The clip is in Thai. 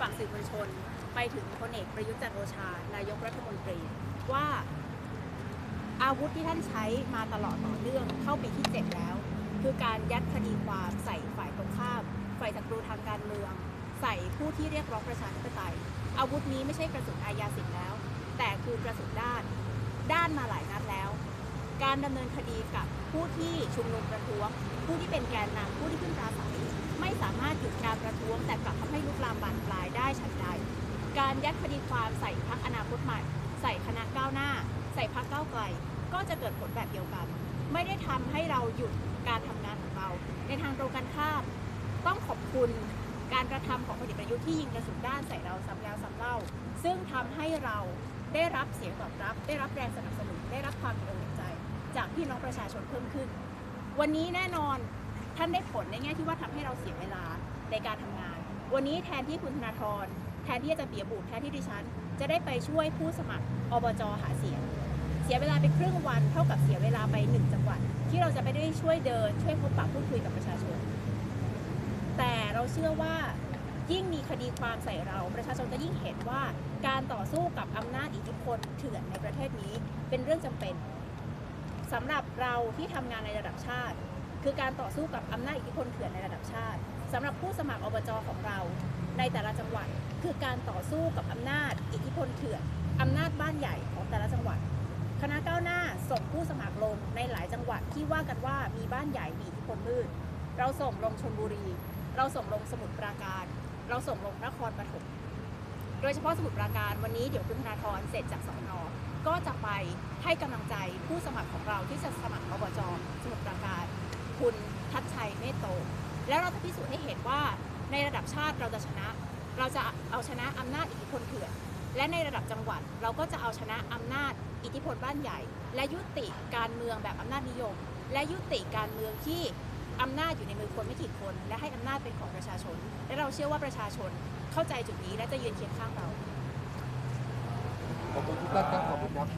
ฝากสื่อมวลชน ไปถึงพลเอกประยุทธ์จันโอชา นายกรัฐมนตรี ว่าอาวุธที่ท่านใช้มาตลอดต่อเนื่องเข้าปีที่ 7 แล้ว คือการยัดคดีความใส่ฝ่ายตรงข้ามฝ่ายศัตรูทางการเมือง ใส่ผู้ที่เรียกร้องประชาธิปไตย อาวุธนี้ไม่ใช่กระสุนอาญาสิทธิ์แล้ว แต่คือกระสุนด้าน ด้านมาหลายนัดแล้ว การดำเนินคดีกับผู้ที่ชุมนุมประท้วงผู้ที่เป็นแกนนำผู้ที่ขึ้นปราศัยามารถหยุดการประท้วงแต่กลับทำให้ลุกลามบานปลายได้ฉันใด การยัดคดีความใส่พักอนาคตใหม่ ใส่คณะก้าวหน้า ใส่พักก้าวไกล ก็จะเกิดผลแบบเดียวกัน ไม่ได้ทำให้เราหยุดการทำงานของเรา ในทางตรงกันข้ามต้องขอบคุณการกระทำของพลเอกประยุทธ์ที่ยิงกระสุนด้านใส่เราซ้ำแล้วซ้ำเล่า ซึ่งทำให้เราได้รับเสียงตอบรับ ได้รับแรงสนับสนุน ได้รับความเป็นอกเป็นใจ จากพี่น้องประชาชนเพิ่มขึ้น วันนี้แน่นอน ท่านได้ผลในแง่ที่ว่าทำให้เราเสียเวลาในการทำงาน วันนี้แทนที่คุณธนาธรแทนที่จารย์เปียบุตรแทนที่ดิฉัน จะได้ไปช่วยผู้สมัครอบจหาเสียง เสียเวลาไปครึ่งวันเท่ากับเสียเวลาไปหนึ่งจังหวัดที่เราจะไปได้ช่วยเดิน ช่วยพบปะพูดคุยกับประชาชน แต่เราเชื่อว่ายิ่งมีคดีความใส่เราประชาชนจะยิ่งเห็นว่าการต่อสู้กับอำนาจอิทธิพลเถื่อนในประเทศนี้เป็นเรื่องจำเป็นสำหรับเราที่ทำงานในระดับชาติ คือการต่อสู้กับอำนาจอิทธิพลเถื่อนในระดับชาติสำหรับผู้สมัครอบจของเรา ในแต่ละจังหวัด คือการต่อสู้กับอำนาจอิทธิพลเถื่อนอำนาจบ้านใหญ่ของแต่ละจังหวัด คณะก้าวหน้าส่งผู้สมัครลงในหลายจังหวัดที่ว่ากันว่ามีบ้านใหญ่มีอิทธิพลมืดเราส่งลงชลบุรี เราส่งลงสมุทรปราการ เราส่งลงนครปฐมโดยเฉพาะสมุทรปราการวันนี้เดี๋ยวคุณธนาธรเสร็จจากสอนอก็จะไปให้กำลังใจผู้สมัครของเราที่จะสมัครอบจสมุทรปราการ คุณทัชชัยเมตโต แล้วเราจะพิสูจน์ให้เห็นว่าในระดับชาติเราจะชนะ เราจะเอาชนะอำนาจอิทธิพลเถื่อน และในระดับจังหวัดเราก็จะเอาชนะอำนาจอิทธิพลบ้านใหญ่ และยุติการเมืองแบบอำนาจนิยม และยุติการเมืองที่อำนาจอยู่ในมือคนไม่กี่คน และให้อำนาจเป็นของประชาชน และเราเชื่อว่าประชาชนเข้าใจจุดนี้และจะยืนเคียงข้างเราขอบคุณทุกท่านครับขอบคุณครับ